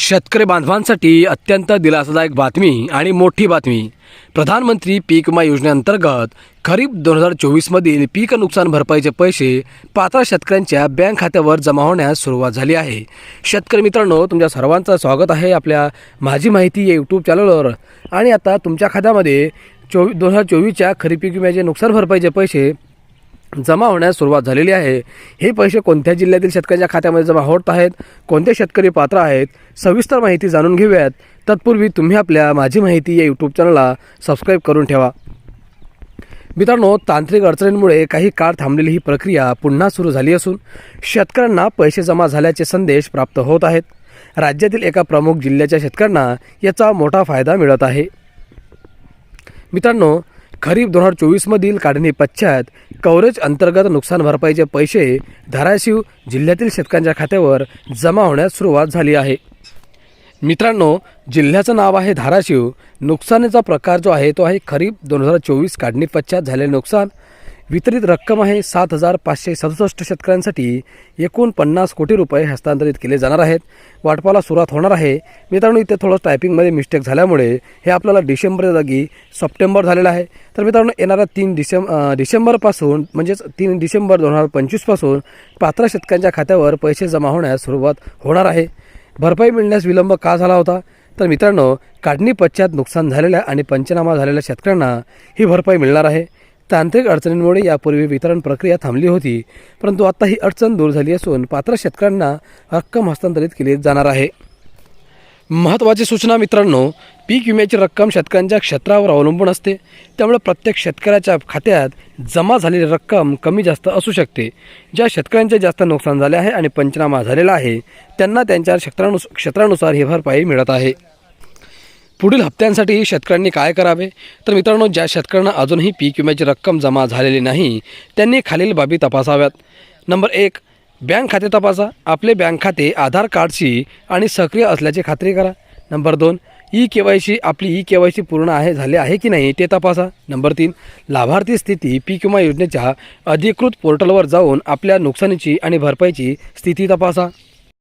शेतकरी बांधवांसाठी अत्यंत दिलासादायक बातमी आणि मोठी बातमी. प्रधानमंत्री पीक विमा योजनेअंतर्गत खरीप दोन हजार चोवीसमधील पीक नुकसान भरपाईचे पैसे पात्र शेतकऱ्यांच्या बँक खात्यावर जमा होण्यास सुरुवात झाली आहे. शेतकरी मित्रांनो तुमच्या सर्वांचं स्वागत आहे आपल्या माझी माहिती या यूट्यूब चॅनलवर आणि आता तुमच्या खात्यामध्ये चोवी दोन हजार चोवीसच्या खरीप पीक विम्याचे नुकसान भरपाईचे पैसे जमा होण्यास सुरुवात झालेली आहे. हे पैसे कोणत्या जिल्ह्यातील शेतकऱ्यांच्या खात्यामध्ये जमा होत आहेत? कोणते शेतकरी पात्र आहेत? सविस्तर माहिती जाणून घेऊयात. तत्पूर्वी तुम्ही आपल्या माझी माहिती या यूट्यूब चॅनलला सबस्क्राईब करून ठेवा. मित्रांनो तांत्रिक अडचणींमुळे काही काळ थांबलेली ही प्रक्रिया पुन्हा सुरू झाली असून शेतकऱ्यांना पैसे जमा झाल्याचे संदेश प्राप्त होत आहेत. राज्यातील एका प्रमुख जिल्ह्याच्या शेतकऱ्यांना याचा मोठा फायदा मिळत आहे. मित्रांनो खरीप दोन हजार चोवीसमधील काढणी पश्चात कव्हरेज अंतर्गत नुकसान भरपाईचे पैसे धाराशिव जिल्ह्यातील शेतकऱ्यांच्या खात्यावर जमा होण्यास सुरुवात झाली आहे. मित्रांनो जिल्ह्याचं नाव आहे धाराशिव. नुकसानीचा प्रकार जो आहे तो आहे खरीप दोन हजार चोवीस काढणी पश्चात झालेले नुकसान. वितरित रक्कम आहे सात हजार पाचशे सदुसष्ट शेतकऱ्यांसाठी. एकूण पन्नास कोटी रुपये हस्तांतरित केले जाणार आहेत. वाटपाला सुरुवात होणार आहे. मित्रांनो इथे थोडं टायपिंगमध्ये मिस्टेक झाल्यामुळे हे आपल्याला डिसेंबरच्या जागी सप्टेंबर झालेलं आहे. तर मित्रांनो येणाऱ्या तीन डिसेंब डिसेंबरपासून म्हणजेच तीन डिसेंबर दोन हजार पंचवीसपासून पात्र शेतकऱ्यांच्या खात्यावर पैसे जमा होण्यास सुरुवात होणार आहे. भरपाई मिळण्यास विलंब का झाला होता? तर मित्रांनो काढणी पश्चात नुकसान झालेल्या आणि पंचनामा झालेल्या शेतकऱ्यांना ही भरपाई मिळणार आहे. तांत्रिक अडचणींमुळे यापूर्वी वितरण प्रक्रिया थांबली होती परंतु आता ही अडचण दूर झाली असून पात्र शेतकऱ्यांना रक्कम हस्तांतरित केली जाणार आहे. महत्त्वाची सूचना मित्रांनो पीक विम्याची रक्कम शेतकऱ्यांच्या क्षेत्रावर अवलंबून असते त्यामुळे प्रत्येक शेतकऱ्याच्या खात्यात जमा झालेली रक्कम कमी जास्त असू शकते. ज्या शेतकऱ्यांचे जास्त नुकसान झाले आहे आणि पंचनामा झालेला आहे त्यांना त्यांच्या क्षेत्रानुस क्षेत्रानुसार ही भरपाई मिळत आहे. पुढील हप्त्यांसाठी शेतकऱ्यांनी काय करावे? तर मित्रांनो ज्या शेतकऱ्यांना अजूनही पीक विम्याची रक्कम जमा झालेली नाही त्यांनी खालील बाबी तपासाव्यात. नंबर एक बँक खाते तपासा. आपले बँक खाते आधार कार्डशी आणि सक्रिय असल्याची खात्री करा. नंबर दोन ई के वाय सी आपली ई के वाय सी पूर्ण आहे झाले आहे की नाही ते तपासा. नंबर तीन लाभार्थी स्थिती पीक विमा योजनेच्या अधिकृत पोर्टलवर जाऊन आपल्या नुकसानीची आणि भरपाईची स्थिती तपासा.